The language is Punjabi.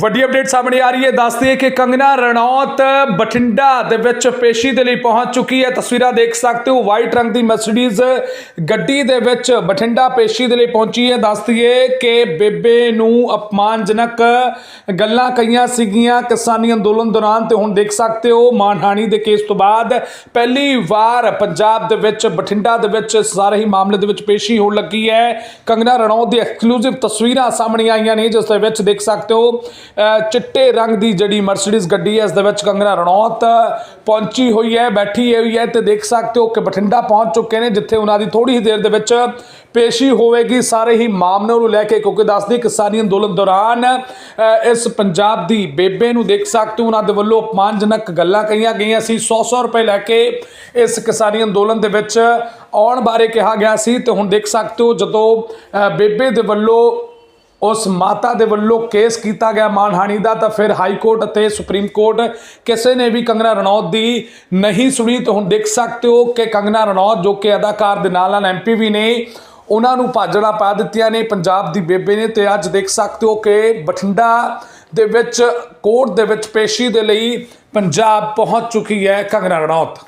ਵੱਡੀ ਅਪਡੇਟ ਸਾਹਮਣੇ ਆ ਰਹੀ ਹੈ। ਦੱਸਦੀ ਹੈ ਕਿ ਕੰਗਨਾ ਰਣੌਤ ਬਠਿੰਡਾ ਦੇ ਵਿੱਚ ਪੇਸ਼ੀ ਦੇ ਲਈ ਪਹੁੰਚ ਚੁੱਕੀ ਹੈ। ਤਸਵੀਰਾਂ ਦੇਖ ਸਕਦੇ ਹੋ। ਵਾਈਟ ਰੰਗ ਦੀ ਮਰਸੀਡੀਜ਼ ਗੱਡੀ ਦੇ ਵਿੱਚ ਬਠਿੰਡਾ ਪੇਸ਼ੀ ਦੇ ਲਈ ਪਹੁੰਚੀ ਹੈ। ਦੱਸਦੀ ਹੈ ਕਿ ਬੇਬੇ ਨੂੰ ਅਪਮਾਨਜਨਕ ਗੱਲਾਂ ਕਹੀਆਂ ਸੀਗੀਆਂ ਕਿਸਾਨੀ ਅੰਦੋਲਨ ਦੌਰਾਨ ਤੇ ਹੁਣ ਦੇਖ ਸਕਦੇ ਹੋ ਮਾਨਹਾਨੀ ਦੇ ਕੇਸ ਤੋਂ ਬਾਅਦ ਪਹਿਲੀ ਵਾਰ ਪੰਜਾਬ ਦੇ ਵਿੱਚ, ਬਠਿੰਡਾ ਦੇ ਵਿੱਚ ਸਾਰੇ ਹੀ ਮਾਮਲੇ ਦੇ ਵਿੱਚ ਪੇਸ਼ੀ ਹੋਣ ਲੱਗੀ ਹੈ। ਕੰਗਨਾ ਰਣੌਤ ਦੀ ਐਕਸਕਲੂਸਿਵ ਤਸਵੀਰਾਂ ਸਾਹਮਣੇ ਆਈਆਂ ਨੇ, ਜਿਸ ਦੇ ਵਿੱਚ ਦੇਖ ਸਕਦੇ ਹੋ ਚਿੱਟੇ ਰੰਗ ਦੀ ਜਿਹੜੀ ਮਰਸੀਡੀਜ਼ ਗੱਡੀ ਹੈ, ਇਸ ਦੇ ਵਿੱਚ ਕੰਗਨਾ ਰਣੌਤ ਪਹੁੰਚੀ ਹੋਈ ਹੈ, ਬੈਠੀ ਹੋਈ ਹੈ ਤੇ ਦੇਖ ਸਕਦੇ ਹੋ ਕਿ ਬਠਿੰਡਾ ਪਹੁੰਚ ਚੁੱਕੇ ਨੇ, ਜਿੱਥੇ ਉਹਨਾਂ ਦੀ ਥੋੜੀ ਹੀ ਦੇਰ ਦੇ ਵਿੱਚ ਪੇਸ਼ੀ ਹੋਵੇਗੀ। ਸਾਰੇ ਹੀ ਮਾਮਲੇ ਨੂੰ ਲੈ ਕੇ ਕਿਉਂਕਿ ਦੱਸਦੀ ਕਿਸਾਨੀ ਅੰਦੋਲਨ ਦੌਰਾਨ ਇਸ ਪੰਜਾਬ ਦੀ ਬੇਬੇ ਨੂੰ ਦੇਖ ਸਕਦੇ ਹੋ, ਉਹਨਾਂ ਦੇ ਵੱਲੋਂ ਅਪਮਾਨਜਨਕ ਗੱਲਾਂ ਕਹੀਆਂ ਗਈਆਂ ਸੀ। 100-100 ਰੁਪਏ ਲੈ ਕੇ ਇਸ ਕਿਸਾਨੀ ਅੰਦੋਲਨ ਦੇ ਵਿੱਚ ਆਉਣ ਬਾਰੇ ਕਿਹਾ ਗਿਆ ਸੀ ਤੇ ਹੁਣ ਦੇਖ ਸਕਦੇ ਹੋ, ਜਦੋਂ ਬੇਬੇ ਦੇ ਵੱਲੋਂ ਉਸ ਮਾਤਾ ਦੇ ਵੱਲੋਂ ਕੇਸ ਕੀਤਾ ਗਿਆ ਮਾਨਹਾਨੀ ਦਾ, ਤਾਂ ਫਿਰ ਹਾਈ ਕੋਰਟ ਅਤੇ ਸੁਪਰੀਮ ਕੋਰਟ ਕਿਸੇ ਨੇ ਵੀ ਕੰਗਨਾ ਰਣੌਤ ਦੀ ਨਹੀਂ ਸੁਣੀ, ਤਾਂ ਹੁਣ ਦੇਖ ਸਕਦੇ ਹੋ ਕਿ ਕੰਗਨਾ ਰਣੌਤ, ਜੋ ਕਿ ਅਦਾਕਾਰ ਦੇ ਨਾਲ ਨਾਲ ਐਮਪੀ ਵੀ ਨੇ, ਉਹਨਾਂ ਨੂੰ ਭਾਜੜਾ ਪਾ ਦਿੱਤੀਆਂ ਨੇ, ਪੰਜਾਬ ਦੀ ਬੇਬੇ ਨੇ, ਤੇ ਅੱਜ ਦੇਖ ਸਕਦੇ ਹੋ ਕਿ ਬਠਿੰਡਾ ਦੇ ਵਿੱਚ, ਕੋਰਟ ਦੇ ਵਿੱਚ ਪੇਸ਼ੀ ਦੇ ਲਈ ਪੰਜਾਬ ਪਹੁੰਚ ਚੁੱਕੀ ਹੈ ਕੰਗਨਾ ਰਣੌਤ।